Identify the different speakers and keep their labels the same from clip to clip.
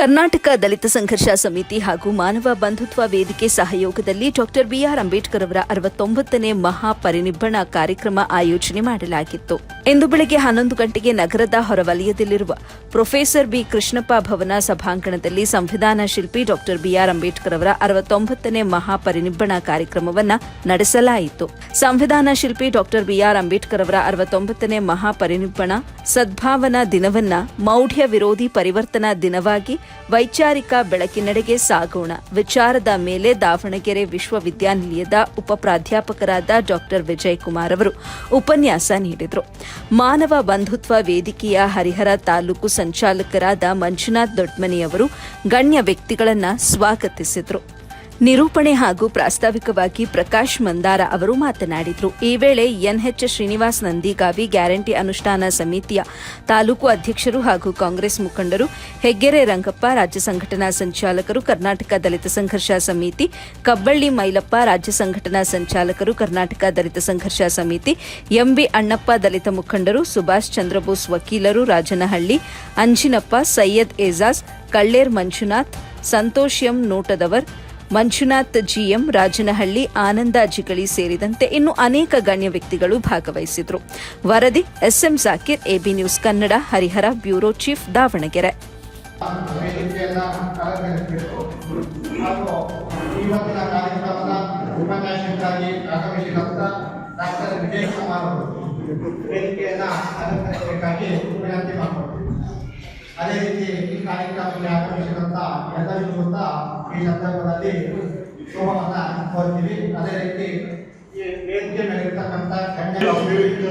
Speaker 1: ಕರ್ನಾಟಕ ದಲಿತ ಸಂಘರ್ಷ ಸಮಿತಿ ಹಾಗೂ ಮಾನವ ಬಂಧುತ್ವ ವೇದಿಕೆ ಸಹಯೋಗದಲ್ಲಿ ಡಾಕ್ಟರ್ ಬಿಆರ್ ಅಂಬೇಡ್ಕರ್ ಅವರ ಅರವತ್ತೊಂಬತ್ತನೇ ಮಹಾಪರಿನಿಬ್ಬಣ ಕಾರ್ಯಕ್ರಮ ಆಯೋಜನೆ ಮಾಡಲಾಗಿತ್ತು. ಇಂದು ಬೆಳಗ್ಗೆ ಹನ್ನೊಂದು ಗಂಟೆಗೆ ನಗರದ ಹೊರವಲಯದಲ್ಲಿರುವ ಪ್ರೊಫೆಸರ್ ಬಿ ಕೃಷ್ಣಪ್ಪ ಭವನ ಸಭಾಂಗಣದಲ್ಲಿ ಸಂವಿಧಾನ ಶಿಲ್ಪಿ ಡಾಕ್ಟರ್ ಬಿಆರ್ ಅಂಬೇಡ್ಕರ್ ಅವರ ಅರವತ್ತೊಂಬತ್ತನೇ ಮಹಾಪರಿನಿಬ್ಬಣ ಕಾರ್ಯಕ್ರಮವನ್ನು ನಡೆಸಲಾಯಿತು. ಸಂವಿಧಾನ ಶಿಲ್ಪಿ ಡಾಕ್ಟರ್ ಬಿಆರ್ ಅಂಬೇಡ್ಕರ್ ಅವರ ಅರವತ್ತೊಂಬತ್ತನೇ ಮಹಾಪರಿನಿಬ್ಬಣ ಸದ್ಭಾವನಾ ದಿನವನ್ನ ಮೌಢ್ಯ ವಿರೋಧಿ ಪರಿವರ್ತನಾ ದಿನವಾಗಿ ವೈಚಾರಿಕ ಬೆಳಕಿನಡೆಗೆ ಸಾಗೋಣ. ವಿಚಾರದ ಮೇಲೆ ದಾವಣಗೆರೆ ವಿಶ್ವವಿದ್ಯಾನಿಲಯದ ಉಪಪ್ರಾಧ್ಯಾಪಕರಾದ ಡಾಕ್ಟರ್ ವಿಜಯ್ ಕುಮಾರ್ ಅವರು ಉಪನ್ಯಾಸ ನೀಡಿದರು. ಮಾನವ ಬಂಧುತ್ವ ವೇದಿಕೆಯ ಹರಿಹರ ತಾಲೂಕು ಸಂಚಾಲಕರಾದ ಮಂಜುನಾಥ್ ದೊಡ್ಮನಿ ಅವರು ಗಣ್ಯ ವ್ಯಕ್ತಿಗಳನ್ನು ಸ್ವಾಗತಿಸಿದರು. ನಿರೂಪಣೆ ಹಾಗೂ ಪ್ರಾಸ್ತಾವಿಕವಾಗಿ ಪ್ರಕಾಶ್ ಮಂದಾರ ಅವರು ಮಾತನಾಡಿದರು. ಈ ವೇಳೆ ಎನ್ಎಚ್ ಶ್ರೀನಿವಾಸ್ ನಂದಿಗಾವಿ ಗ್ಯಾರಂಟಿ ಅನುಷ್ಠಾನ ಸಮಿತಿಯ ತಾಲೂಕು ಅಧ್ಯಕ್ಷರು ಹಾಗೂ ಕಾಂಗ್ರೆಸ್ ಮುಖಂಡರು, ಹೆಗ್ಗೆರೆ ರಂಗಪ್ಪ ರಾಜ್ಯ ಸಂಘಟನಾ ಸಂಚಾಲಕರು, ಕರ್ನಾಟಕ ದಲಿತ ಸಂಘರ್ಷ ಸಮಿತಿ, ಕಬ್ಬಳ್ಳಿ ಮೈಲಪ್ಪ ರಾಜ್ಯ ಸಂಘಟನಾ ಸಂಚಾಲಕರು, ಕರ್ನಾಟಕ ದಲಿತ ಸಂಘರ್ಷ ಸಮಿತಿ, ಎಂಬಿ ಅಣ್ಣಪ್ಪ ದಲಿತ ಮುಖಂಡರು, ಸುಭಾಷ್ ಚಂದ್ರಬೋಸ್ ವಕೀಲರು ರಾಜನಹಳ್ಳಿ, ಅಂಜಿನಪ್ಪ, ಸೈಯದ್ ಏಜಾಜ್ ಕಳ್ಳೇರ್ ಮಂಜುನಾಥ್, ಸಂತೋಷ್ ಎಂ ನೋಟದವರ್ ಮಂಜುನಾಥ್ ಜಿಎಂ ರಾಜನಹಳ್ಳಿ ಆನಂದಾಜಿಗಳಿ ಸೇರಿದಂತೆ ಇನ್ನು ಅನೇಕ ಗಣ್ಯ ವ್ಯಕ್ತಿಗಳು ಭಾಗವಹಿಸಿದ್ರು. ವರದಿ, SM Jakir, AB news Kannada, Harihara, bureau chief Davanagere.
Speaker 2: ಅದೇ ರೀತಿ ಕಾರ್ಯಕ್ರಮಕ್ಕೆ ಆಗಮಿಸಿದಂತ ಎಲ್ಲರಿಗೂ ಕೂಡ ಈ ಸಂದರ್ಭದಲ್ಲಿ ಶುಭವನ್ನ ಕೋರ್ತೀವಿ. ಅದೇ ರೀತಿ ಈ ವೇದಿಕೆ ಮೇಲಿರ್ತಕ್ಕಂಥ ಗಣ್ಯ
Speaker 3: ಬೆಳಕಲು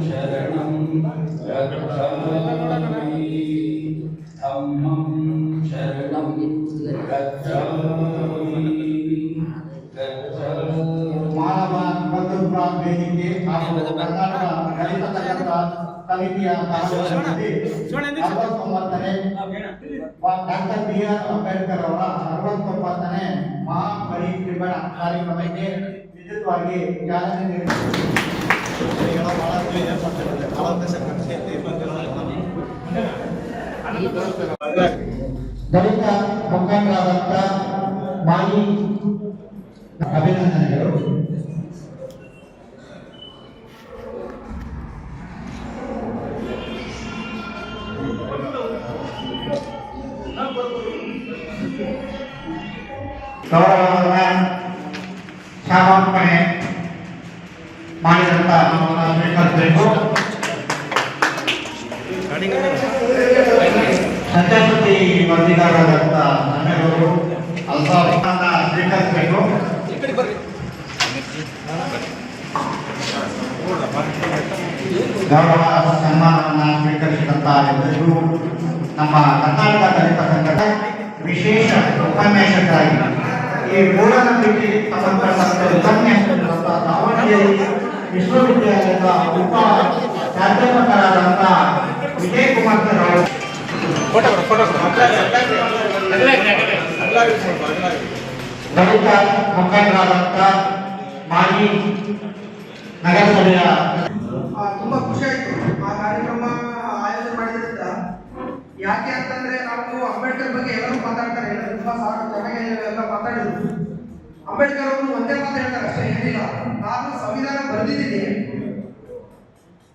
Speaker 4: शरणं गच्छामि
Speaker 2: ಸಹಯೋಗದಲ್ಲಿ ಅರವತ್ತೊಂಬತ್ತನೇ ಡಾಕ್ಟರ್ ಬಿ ಆರ್ ಅಂಬೇಡ್ಕರ್ ಅವರ ಅರವತ್ತೊಂಬತ್ತನೇ ಮಹಾಪರಿನಿರ್ವಾಣ ಕಾರ್ಯಕ್ರಮಕ್ಕೆ ವಿದ್ಯುತ್ವಾಗಿ ಚಾಲನೆ ನೀಡಿದರು ದಲಿತ ಮುಖಂಡರಾದಂಥ ಮಾಜಿ ಅಭಿನಂದನೆಗಳು. ಸ್ವೀಕರಿಸಬೇಕು ಸತ್ಯಶ್ರುತಿ ವರದಿಗಾರರಾದಂಥ ನಮ್ಮೆಲ್ಲರೂ ಅಲ್ಪಾವನ್ನ ಸ್ವೀಕರಿಸಬೇಕು ಗೌರವ ಸನ್ಮಾನವನ್ನು ಸ್ವೀಕರಿಸಿದಂತ ಎಲ್ಲರಿಗೂ ನಮ್ಮ ಕರ್ನಾಟಕ ದಲಿತ ಸಂಘದ ವಿಶೇಷ ಉಪನ್ಯಾಸಕರಾಗಿ ಈ ಮೂಢನಂಬಿಕೆ ಸಂಬಂಧಪಟ್ಟ ಉಪನ್ಯಾಸಕರಾದಂಥ ದಾವಣಗೆರೆ ವಿಶ್ವವಿದ್ಯಾಲಯದ ಉಪ ಪ್ರಾಧ್ಯಾಪಕರಾದಂಥ ವಿಜಯ್ ಕುಮಾರ್ ಸರ್ ಅವರು ದಲಿತ ಮುಖಂಡರಾದಂಥ ಮಾಜಿ ನಗರಸಭೆಯ
Speaker 5: ತುಂಬಾ ಖುಷಿ ಆಯ್ತು. ಆ ಕಾರ್ಯಕ್ರಮ ಆಯೋಜನೆ ಮಾಡಿದ್ರಿಂದ. ಯಾಕೆ ಅಂತಂದ್ರೆ ನಾವು ಅಂಬೇಡ್ಕರ್ ಬಗ್ಗೆ ಎಲ್ಲರೂ ಮಾತಾಡ್ತಾರೆ. ಎಲ್ಲ ತುಂಬಾ ಸಾಕು ಚೆನ್ನಾಗಿ ಎಲ್ಲ ಮಾತಾಡಿದ್ರು. ಅಂಬೇಡ್ಕರ್ ಅವರು ಒಂದೇ ಮಾತು ಹೇಳ್ತಾರೆ, ಅಷ್ಟೇ ನಾನು ಸಂವಿಧಾನ ಬರೆದಿದ್ದೀನಿ.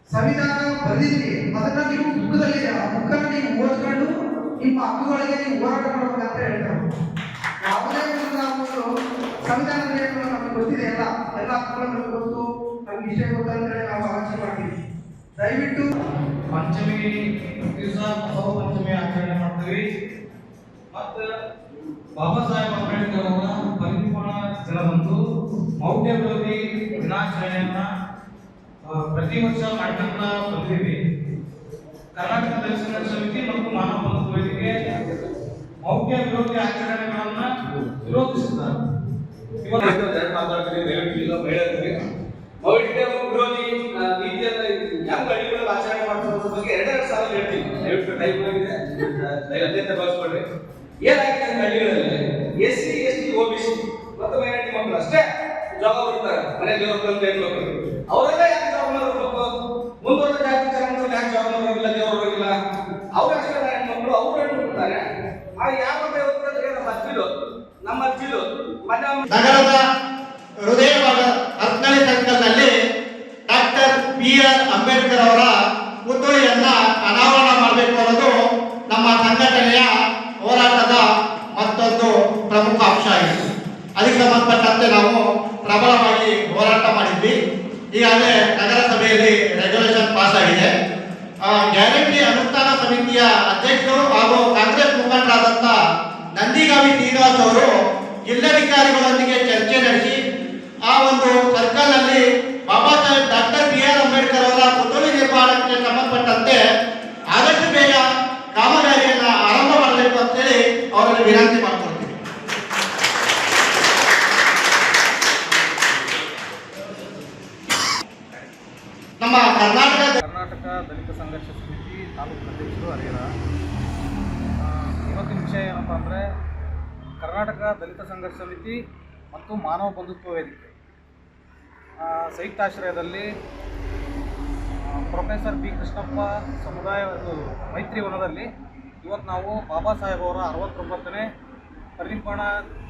Speaker 5: ಸಂವಿಧಾನ ಬರೆದಿದ್ದೀನಿ. ಅದನ್ನ ನೀವು ದುಃಖದಲ್ಲಿ ಬುಕ್ಕನ್ನು ನೀವು ಓದ್ಕೊಂಡು, ನಿಮ್ಮ ಹಕ್ಕುಗಳಿಗೆ ನೀವು ಹೋರಾಟ ಮಾಡ್ಬೇಕಂತ ಹೇಳ್ತಾರೆ. ಯಾವುದೇ ಒಂದು ನಾವು ಸಂವಿಧಾನದ ನಿಯಮಗಳು ನಮಗೆ ಗೊತ್ತಿದೆ ಎಲ್ಲ ಎಲ್ಲ ಹಕ್ಕುಗಳು ನಮಗೆ ಗೊತ್ತು. ನಮ್ಗೆ ಇಷ್ಟೇ ನಾವು ಆಲೋಚನೆ ಮಾಡ್ತೀವಿ. ದಯವಿಟ್ಟು
Speaker 2: ಪಂಚಮಿ ದಿವಸ ಬಸವ ಪಂಚಮಿ ಆಚರಣೆ ಮಾಡ್ತೀವಿ. ಮತ್ತು ಬಾಬಾ ಸಾಹೇಬ್ ಅಂಬೇಡ್ಕರ್ ಅವರ ಪರಿಪೂರ್ಣ ದಿನದಂದು ಮೌಢ್ಯ ವಿರೋಧಿ ದಿನಾಚರಣೆಯನ್ನ ಪ್ರತಿ ವರ್ಷ ಮಾಡ್ಕೊಂತ ಬಂದಿದ್ದೀವಿ ಕರ್ನಾಟಕ ದರ್ಶನ ಸಮಿತಿ ಮತ್ತು ಮಾನವ ಬಂಧು ವೇದಿಕೆ ಮೌಢ್ಯ ವಿರೋಧಿ ಆಚರಣೆಗಳನ್ನ ವಿರೋಧಿಸುತ್ತಾರೆ.
Speaker 6: ಮೌಢ್ಯ ವಿರೋಧಿ ಆ, ರೀತಿಯನ್ನ ಹೆಂಗ್ ಹಳ್ಳಿಗಳಲ್ಲಿ ಆಚರಣೆ ಮಾಡ್ತಾರೆ ಬಗ್ಗೆ ಎರಡೆರಡು ಸಾಲ ಹೇಳ್ತೀನಿ. ದಯವಿಟ್ಟು ಟೈಮ್ ಆಗಿದೆ ಅತ್ಯಂತ ಬಳಸ್ಕೊಳ್ರಿ ಏನಾಗಿದೆ ಹಳ್ಳಿಗಳಲ್ಲಿ? S C S T O B C. ಮತ್ತು ಅಷ್ಟೇ. ಜವಾಬ್ದಾರಿ ಬರ್ತಾರೆ ಮನೆ ದೇವ್ರ ಹೆಣ್ಮಕ್ಳು ಅವರೆಲ್ಲ ಯಾಕೆ ಜಾಬ್ ಮಾಡಬೇಕು? ಮುಂದುವರೆದ ಜಾತಿ ಧರ್ಮದಲ್ಲಿ ಯಾಕೆ ಜಾಬ್ ಮಾಡೋದಿಲ್ಲ ದೇವರು ಹೋಗಿಲ್ಲ ಅವ್ರ ಅಷ್ಟೇ ಹೆಣ್ಮಕ್ಳು ಅವ್ರು ಹೇಳ್ಬಿಡ್ತಾರೆ ಆ ಯಾವ ದೇವರಿಗೆ ನಮ್ಮ ಅಜ್ಜಿಲು? ನಮ್ಮ ಅಜ್ಜಿಲು. ಮೊನ್ನೆ
Speaker 2: ನಗರದ ಹೃದಯವಾದ ಹತ್ತನೇ ಸರ್ಕಲ್ನಲ್ಲಿ ಡಾಕ್ಟರ್ ಬಿ ಆರ್ ಅಂಬೇಡ್ಕರ್ ಅವರ ಪುತ್ಥಳಿಯನ್ನ ಅನಾವರಣ ಮಾಡಬೇಕು ಅನ್ನೋದು ನಮ್ಮ ಸಂಘಟನೆಯ ಹೋರಾಟದ ಮತ್ತೊಂದು ಪ್ರಮುಖ ಅಂಶ ಆಗಿದೆ ಅದಕ್ಕೆ ಸಂಬಂಧಪಟ್ಟಂತೆ ನಾವು ಪ್ರಬಲವಾಗಿ ಹೋರಾಟ ಮಾಡಿದ್ವಿ ಈಗಾಗಲೇ ನಗರಸಭೆಯಲ್ಲಿ ರೆಗ್ಯುಲೇಷನ್ ಪಾಸ್ ಆಗಿದೆ. ಗ್ಯಾರಂಟಿ ಅನುಷ್ಠಾನ ಸಮಿತಿಯ ಅಧ್ಯಕ್ಷರು ಹಾಗೂ ಕಾಂಗ್ರೆಸ್ ಮುಖಂಡರಾದಂತ ನಂದಿಗಾವಿ ಶ್ರೀನಿವಾಸ್ ಅವರು ಜಿಲ್ಲಾಧಿಕಾರಿಗಳೊಂದಿಗೆ ಚರ್ಚೆ ನಡೆಸಿ, ಆ ಒಂದು ಸರ್ಕಲ್ನಲ್ಲಿ Baba Saheb doctor B R Ambedkar ಅವರ ಪುತ್ಥಳಿ ನಿರ್ಮಾಣಕ್ಕೆ ಸಂಬಂಧಪಟ್ಟಂತೆ ಆದಷ್ಟು ಬೇಗ ಕಾಮಗಾರಿಯನ್ನ ಆರಂಭ ಮಾಡಬೇಕು ಅಂತೇಳಿ ಅವರಲ್ಲಿ ವಿನಂತಿ ಮಾಡ್ಕೊಳ್ತೀವಿ ನಮ್ಮ ಕರ್ನಾಟಕ
Speaker 7: ಕರ್ನಾಟಕ ದಲಿತ ಸಂಘರ್ಷ ಸಮಿತಿ ತಾಲೂಕು ಅಧ್ಯಕ್ಷರು ಹರಿಹರ ಆ, ಇವತ್ತಿನ ವಿಷಯ ಏನಪ್ಪ ಅಂದರೆ ಕರ್ನಾಟಕ ದಲಿತ ಸಂಘರ್ಷ ಸಮಿತಿ ಮತ್ತು ಮಾನವ ಬಂಧುತ್ವ ವೇದಿಕೆ. ಸಂಯುಕ್ತಾಶ್ರಯದಲ್ಲಿ ಪ್ರೊಫೆಸರ್ ಬಿ ಕೃಷ್ಣಪ್ಪ ಸಮುದಾಯ ಮೈತ್ರಿವನದಲ್ಲಿ ಮೈತ್ರಿ ವನದಲ್ಲಿ ಇವತ್ತು ನಾವು ಬಾಬಾ ಸಾಹೇಬ್ ಅವರ ಅರವತ್ತೊಂಬತ್ತನೇ ಪರಿನಿರ್ಮಾಣ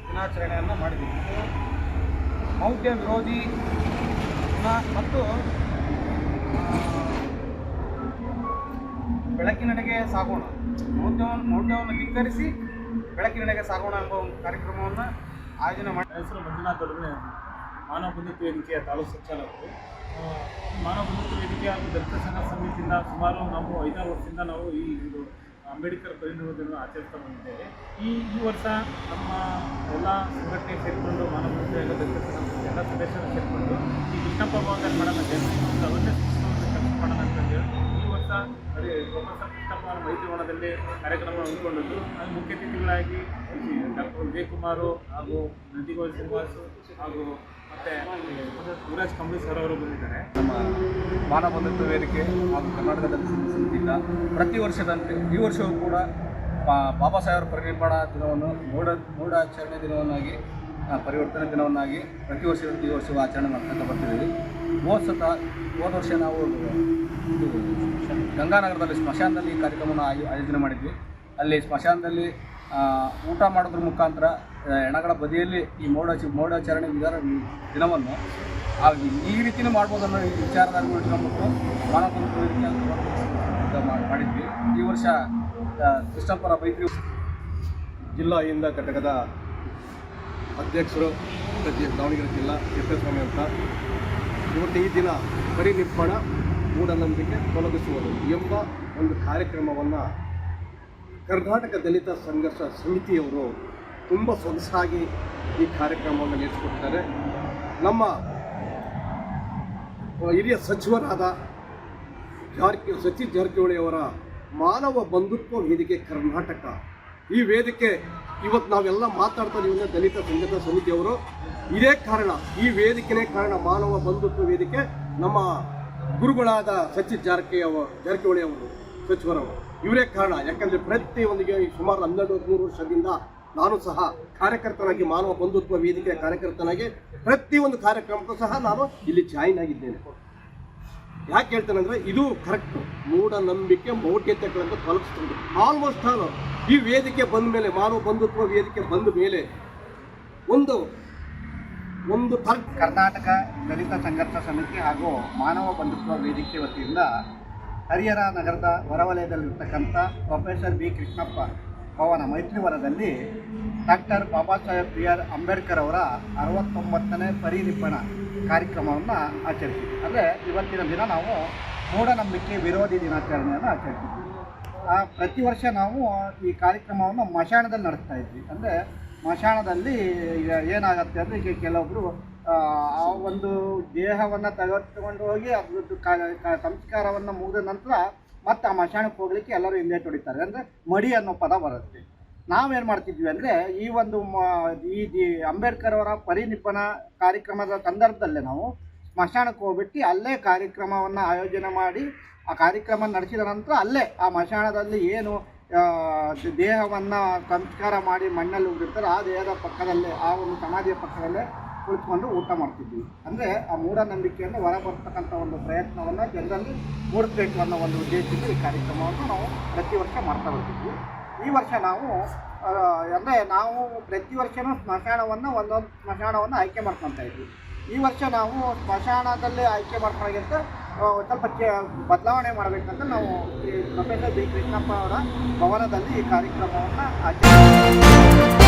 Speaker 7: ದಿನಾಚರಣೆಯನ್ನು ಮಾಡಿದ್ದೀವಿ. ಮೌಢ್ಯ ವಿರೋಧಿ ದಿನ ಮತ್ತು ಬೆಳಕಿನಡೆಗೆ ಸಾಗೋಣ. ಮೌಢ್ಯವನ್ನು ಮೌಢ್ಯವನ್ನು ಧಿಕ್ಕರಿಸಿ ಬೆಳಕಿನೆಡೆಗೆ ಸಾಗೋಣ ಎಂಬ ಒಂದು ಕಾರ್ಯಕ್ರಮವನ್ನು ಆಯೋಜನೆ ಮಾಡಿ
Speaker 8: ಹೆಸರು ಮಂಜುನಾಥ್ ಅವರನ್ನೇ ಮಾನವ ಬಂಧುತ್ವ ವೇದಿಕೆಯ ತಾಲೂಕು ಸಂಚಾಲಕರು. ಮಾನವ ಬಂಧುತ್ವ ವೇದಿಕೆ ಹಾಗೂ ದಲಿತ ಸಂಘ ಸಮಿತಿಯಿಂದ ಸುಮಾರು ನಾವು ಐದಾರು ವರ್ಷದಿಂದ ನಾವು ಈ ಒಂದು ಅಂಬೇಡ್ಕರ್ ಪರಿನಿರ್ವಾಣವನ್ನು ಆಚರಿಸ್ತಾ ಬಂದಿದ್ದೇವೆ. ಈ ಈ ವರ್ಷ ನಮ್ಮ ಎಲ್ಲ ಸಂಘಟನೆ ಸೇರಿಕೊಂಡು ಮಾನವ ದಲಿತ ಸಂಘ ಎಲ್ಲ ಸದಸ್ಯರು ಸೇರಿಕೊಂಡು ಈ ಕೃಷ್ಣಪ್ಪ ಭಗವಾನ್ ಮಾಡೋಣ ಮಾಡೋಣ ಅಂತಂದೇಳಿ ಈ ಅದೇ ಕಾರ್ಯಕ್ರಮವನ್ನು ಅವರ ಮೈತ್ರಿವನದಲ್ಲಿ ಕಾರ್ಯಕ್ರಮ ಹಮ್ಮಿಕೊಂಡಿದ್ದು. ಅಲ್ಲಿ ಮುಖ್ಯ ಅತಿಥಿಗಳಾಗಿ ಡಾಕ್ಟರ್ ವಿಜಯಕುಮಾರು ಹಾಗೂ ನಂದಿಗೋಲ್ ಶ್ರೀನಿವಾಸ್ ಹಾಗೂ ಮತ್ತೆ ಯುವರಾಜ್ ಕಂಬಿ ಸರ್ ಅವರು ಬಂದಿದ್ದಾರೆ.
Speaker 6: ನಮ್ಮ ಮಾನವ ಬಂಧುತ್ವ ವೇದಿಕೆ ಹಾಗೂ ಕರ್ನಾಟಕದಲ್ಲಿ ಸಮಿತಿಯಿಂದ ಪ್ರತಿ ವರ್ಷದಂತೆ ಈ ವರ್ಷವೂ ಕೂಡ ಬಾಬಾ ಸಾಹೇಬರ ಪರಿನಿರ್ಮಾಣ ದಿನವನ್ನು ಮೂಢ ಮೂಢಾಚರಣೆ ದಿನವನ್ನಾಗಿ ಪರಿವರ್ತನೆ ದಿನವನ್ನಾಗಿ ಪ್ರತಿ ವರ್ಷದಂತೆ ಈ ವರ್ಷವೂ ಆಚರಣೆ ಮಾಡ್ತಾ ಬರ್ತಿದ್ದೀವಿ. ಹೋದ ಸತ ಹೋದ ವರ್ಷ ನಾವು ಗಂಗಾನಗರದಲ್ಲಿ ಸ್ಮಶಾನದಲ್ಲಿ ಈ ಕಾರ್ಯಕ್ರಮವನ್ನು ಆಯೋ, ಆಯೋಜನೆ ಮಾಡಿದ್ವಿ. ಅಲ್ಲಿ ಸ್ಮಶಾನದಲ್ಲಿ ಊಟ ಮಾಡೋದ್ರ ಮುಖಾಂತರ ಹೆಣಗಳ ಬದಿಯಲ್ಲಿ ಈ ಮೋಡ, ಮೋಡಾಚರಣೆ ವಿಧಾನ, ದಿನವನ್ನು ಈ ರೀತಿಯೂ ಮಾಡ್ಬೋದು ಅನ್ನೋ ವಿಚಾರದಲ್ಲಿ ಇಟ್ಕೊಂಡ್ಬಿಟ್ಟು ಮಾನವ ಮಾಡಿದ್ವಿ. ಈ ವರ್ಷ ಕೃಷ್ಣಪುರ ಮೈತ್ರಿ
Speaker 9: ಜಿಲ್ಲಾ ಹಿಂದ ಘಟಕದ ಅಧ್ಯಕ್ಷರು ದಾವಣಗೆರೆ ಜಿಲ್ಲಾ ಎಸ್ ಎಸ್ ಸ್ವಾಮಿ ಅಂತ. ಇವತ್ತು ಈ ದಿನ ಪರಿನಿರ್ಮಾಣ ಮೂಢನಂಬಿಕೆ ತೊಲಗಿಸುವುದು ಎಂಬ ಒಂದು ಕಾರ್ಯಕ್ರಮವನ್ನು ಕರ್ನಾಟಕ ದಲಿತ ಸಂಘರ್ಷ ಸಮಿತಿಯವರು ತುಂಬ ಸೊಗಸಾಗಿ ಈ ಕಾರ್ಯಕ್ರಮವನ್ನು ನಡೆಸಿಕೊಡ್ತಾರೆ ನಮ್ಮ ಹಿರಿಯ ಸಚಿವರಾದ ಜಾರಕಿ ಸಚಿನ್ ಜಾರಕಿಹೊಳಿ ಅವರ ಮಾನವ ಬಂಧುತ್ವ ವೇದಿಕೆ ಕರ್ನಾಟಕ. ಈ ವೇದಿಕೆ ಇವತ್ತು ನಾವೆಲ್ಲ ಮಾತಾಡ್ತಾ ಇವನ್ನ ದಲಿತ ಸಂಘದ ಸಮಿತಿಯವರು. ಇದೇ ಕಾರಣ, ಈ ವೇದಿಕೆನೇ ಕಾರಣ ಮಾನವ ಬಂಧುತ್ವ ವೇದಿಕೆ. ನಮ್ಮ ಗುರುಗಳಾದ ಸಚಿನ್ ಜಾರಕಿ ಅವ ಜಾರಕಿಹೊಳಿ ಅವರು, ಸಚಿವರವರು. ಇವರೇ ಕಾರಣ. ಯಾಕಂದರೆ ಪ್ರತಿ ಒಂದಿಗೆ ಸುಮಾರು ಹನ್ನೆರಡು, ಹದಿಮೂರು ವರ್ಷದಿಂದ ನಾನು ಸಹ ಕಾರ್ಯಕರ್ತನಾಗಿ, ಮಾನವ ಬಂಧುತ್ವ ವೇದಿಕೆಯ ಕಾರ್ಯಕರ್ತನಾಗಿ ಒಂದು ಕಾರ್ಯಕ್ರಮಕ್ಕೂ ಸಹ ನಾನು ಇಲ್ಲಿ ಜಾಯಿನ್ ಆಗಿದ್ದೇನೆ. ಯಾಕೆ ಹೇಳ್ತೇನೆ ಅಂದರೆ ಇದು ಕರೆಕ್ಟ್ ಮೂಢನಂಬಿಕೆ ಮೌಢ್ಯತೆಗಳಂತ ತೊಲಗಿಸ್ತದೆ ಆಲ್ಮೋಸ್ಟ್ ನಾನು ಈ ವೇದಿಕೆ ಬಂದ ಮೇಲೆ ಮಾನವ ಬಂಧುತ್ವ ವೇದಿಕೆ ಬಂದ ಮೇಲೆ ಒಂದು ಒಂದು ತರ್ಕ
Speaker 2: ಕರ್ನಾಟಕ ದಲಿತ ಸಂಘರ್ಷ ಸಮಿತಿ ಹಾಗೂ ಮಾನವ ಬಂಧುತ್ವ ವೇದಿಕೆ ವತಿಯಿಂದ ಹರಿಹರ ನಗರದ ಹೊರವಲಯದಲ್ಲಿರ್ತಕ್ಕಂಥ ಪ್ರೊಫೆಸರ್ ಬಿ ಕೃಷ್ಣಪ್ಪ ಭವನ ಮೈತ್ರಿವರದಲ್ಲಿ doctor Baba Saheb B R Ambedkar ಅವರ ಅರವತ್ತೊಂಬತ್ತನೇ ಪರಿನಿಪ್ಪಣ ಕಾರ್ಯಕ್ರಮವನ್ನು ಆಚರಿಸಿದ್ವಿ. ಅಂದರೆ ಇವತ್ತಿನ ದಿನ ನಾವು ಮೂಢನಂಬಿಕೆ ವಿರೋಧಿ ದಿನಾಚರಣೆಯನ್ನು ಆಚರಿಸಿದ್ವಿ. ಪ್ರತಿ ವರ್ಷ ನಾವು ಈ ಕಾರ್ಯಕ್ರಮವನ್ನು ಮಶಾಣದಲ್ಲಿ ನಡೆಸ್ತಾ ಇದ್ವಿ. ಅಂದರೆ ಮಶಾಣದಲ್ಲಿ ಈಗ ಏನಾಗುತ್ತೆ ಅಂದರೆ ಈಗ ಕೆಲವೊಬ್ಬರು ಆ ಒಂದು ದೇಹವನ್ನು ತೆಗೆದುಕೊಂಡು ಹೋಗಿ ಅದ್ರದ್ದು ಸಂಸ್ಕಾರವನ್ನು ಮುಗಿದ ನಂತರ ಮತ್ತೆ ಆ ಮಶಾಣಕ್ಕೆ ಹೋಗ್ಲಿಕ್ಕೆ ಎಲ್ಲರೂ ಹಿಂದೆ ತೊಡಿತಾರೆ ಅಂದರೆ ಮಡಿ ಅನ್ನೋ ಪದ ಬರುತ್ತೆ. ನಾವೇನು ಮಾಡ್ತಿದ್ವಿ ಅಂದರೆ ಈ ಒಂದು ಮ, ಈ ಅಂಬೇಡ್ಕರ್ ಅವರ ಪರಿನಿಪನ ಕಾರ್ಯಕ್ರಮದ ಸಂದರ್ಭದಲ್ಲೇ ನಾವು ಸ್ಮಶಾನಕ್ಕೆ ಹೋಗ್ಬಿಟ್ಟು ಅಲ್ಲೇ ಕಾರ್ಯಕ್ರಮವನ್ನು ಆಯೋಜನೆ ಮಾಡಿ, ಆ ಕಾರ್ಯಕ್ರಮ ನಡೆಸಿದ ನಂತರ ಅಲ್ಲೇ ಆ ಮಶಾಣದಲ್ಲಿ ಏನು ದೇಹವನ್ನು ಸಂಸ್ಕಾರ ಮಾಡಿ ಮಣ್ಣಲ್ಲಿ ಹೋಗಿರ್ತಾರೆ ಆ ದೇಹದ ಪಕ್ಕದಲ್ಲೇ, ಆ ಒಂದು ಸಮಾಧಿಯ ಪಕ್ಕದಲ್ಲೇ ಕುಳಿತುಕೊಂಡು ಊಟ ಮಾಡ್ತಿದ್ವಿ. ಅಂದರೆ ಆ ಮೂಢನಂಬಿಕೆಯನ್ನು ಹೊರಬರ್ತಕ್ಕಂಥ ಒಂದು ಪ್ರಯತ್ನವನ್ನು ಜನರಲ್ಲಿ ಮೂಡಿಸಬೇಕು ಅನ್ನೋ ಒಂದು ಉದ್ದೇಶದಿಂದ ಈ ಕಾರ್ಯಕ್ರಮವನ್ನು ನಾವು ಪ್ರತಿ ವರ್ಷ ಮಾಡ್ತಾ ಬರ್ತಿದ್ವಿ. ಈ ವರ್ಷ ನಾವು ಅಂದರೆ ನಾವು ಪ್ರತಿ ವರ್ಷವೂ ಸ್ಮಶಾನವನ್ನು ಒಂದೊಂದು ಸ್ಮಶಾನವನ್ನು ಆಯ್ಕೆ ಮಾಡ್ಕೊತಾ ಇದ್ವಿ. ಈ ವರ್ಷ ನಾವು ಸ್ಮಶಾನದಲ್ಲಿ ಆಯ್ಕೆ ಮಾಡ್ಕೊಳಗಿಂತ ಸ್ವಲ್ಪ ಬದಲಾವಣೆ ಮಾಡಬೇಕಂತ ನಾವು ಪ್ರೊಫೆಸರ್ ಬಿ ಕೃಷ್ಣಪ್ಪ ಅವರ ಭವನದಲ್ಲಿ ಈ ಕಾರ್ಯಕ್ರಮವನ್ನು ಆಚರಿಸ್ತೀವಿ.